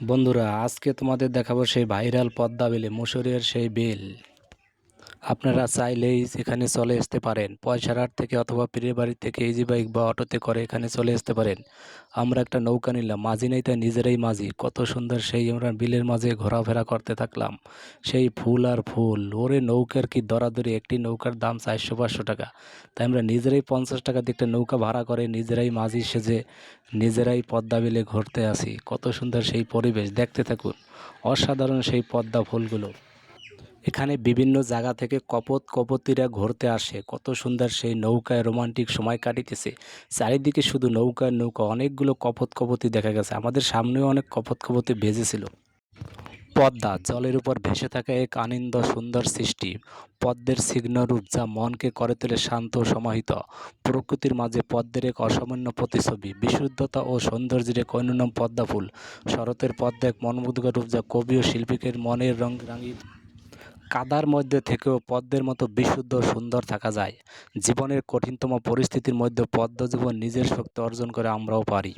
বন্ধুরা আজকে তোমাদের দেখাবো সেই ভাইরাল পদ্মা বেলে মুসুরের সেই বিল। আপনারা চাইলেই এখানে চলে আসতে পারেন। পয়সারহাট থেকে অথবা পীরের বাড়ি থেকে ইজি বাইক বা অটোতে করে এখানে চলে আসতে পারেন। আমরা একটা নৌকা নিলাম, মাঝি নেই তাই নিজেরাই মাঝি। কত সুন্দর সেই আমরা বিলের মাঝে ঘোরাফেরা করতে থাকলাম। সেই ফুল আর ফুল, ওরে নৌকার কি দরাদরি, একটি নৌকার দাম চারশো পাঁচশো টাকা। তাই আমরা নিজেরাই পঞ্চাশ টাকা দিয়ে একটা নৌকা ভাড়া করে নিজেরাই মাঝি সেজে নিজেরাই পদ্মা বিলে ঘুরতে আসি। কত সুন্দর সেই পরিবেশ, দেখতে থাকুন। অসাধারণ সেই পদ্মা ফুলগুলো। এখানে বিভিন্ন জায়গা থেকে কপত কপতিরা ঘুরতে আসে। কত সুন্দর সেই নৌকায় রোমান্টিক সময় কাটিতেছে। চারিদিকে শুধু নৌকা আর নৌকা, অনেকগুলো কপত কপতি দেখা গেছে। আমাদের সামনেও অনেক কপত কপতি ভেজেছিল পদ্মা, জলের উপর ভেসে থাকা এক আনন্দ সুন্দর সৃষ্টি। পদ্মের রূপ যা মনকে করে তোলে শান্ত সমাহিত। প্রকৃতির মাঝে পদ্মের এক অসামান্য প্রতিছবি বিশুদ্ধতা ও সৌন্দর্যের এক অন্যতম পদ্মা ফুল। শরতের পদ্মা এক মনোমুগ্ধকর রূপ যা কবি ও শিল্পীকের মনের রং রাঙিয়ে কাদার মধ্যে থেকেও পদ্মের মতো বিশুদ্ধ সুন্দর থাকা যায়। জীবনের কঠিনতম পরিস্থিতির মধ্যে পদ্ম জীবন নিজের শক্তি অর্জন করে আমরাও পারি।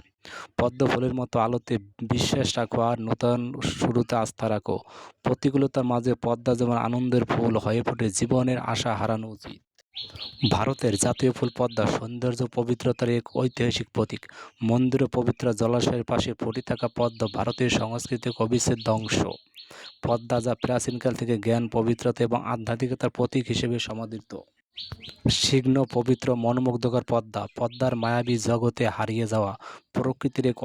পদ্ম ফুলের মতো আলোতে বিশ্বাস রাখো আর নূতন শুরুতে আস্থা রাখো। প্রতিকূলতার মাঝে পদ্মা যেমন আনন্দের ফুল হয়ে ফোটে, জীবনের আশা হারানো উচিত। ভারতের জাতীয় ফুল পদ্মা সৌন্দর্য পবিত্রতার এক ঐতিহাসিক প্রতীক। মন্দির পবিত্র জলাশয়ের পাশে ফুটে থাকা পদ্ম ভারতীয় সংস্কৃতির এক অবিচ্ছেদ্য অংশ। পদ্মা যা প্রাচীনকাল থেকে জ্ঞান, পবিত্রতা এবং আধ্যাত্মিকতার প্রতীক হিসেবে সমাদৃত। শীঘ্ন পবিত্র, মনমুগ্ধকর পদ্মা, পদ্মার মায়াবী জগতে হারিয়ে যাওয়া প্রকৃতির এক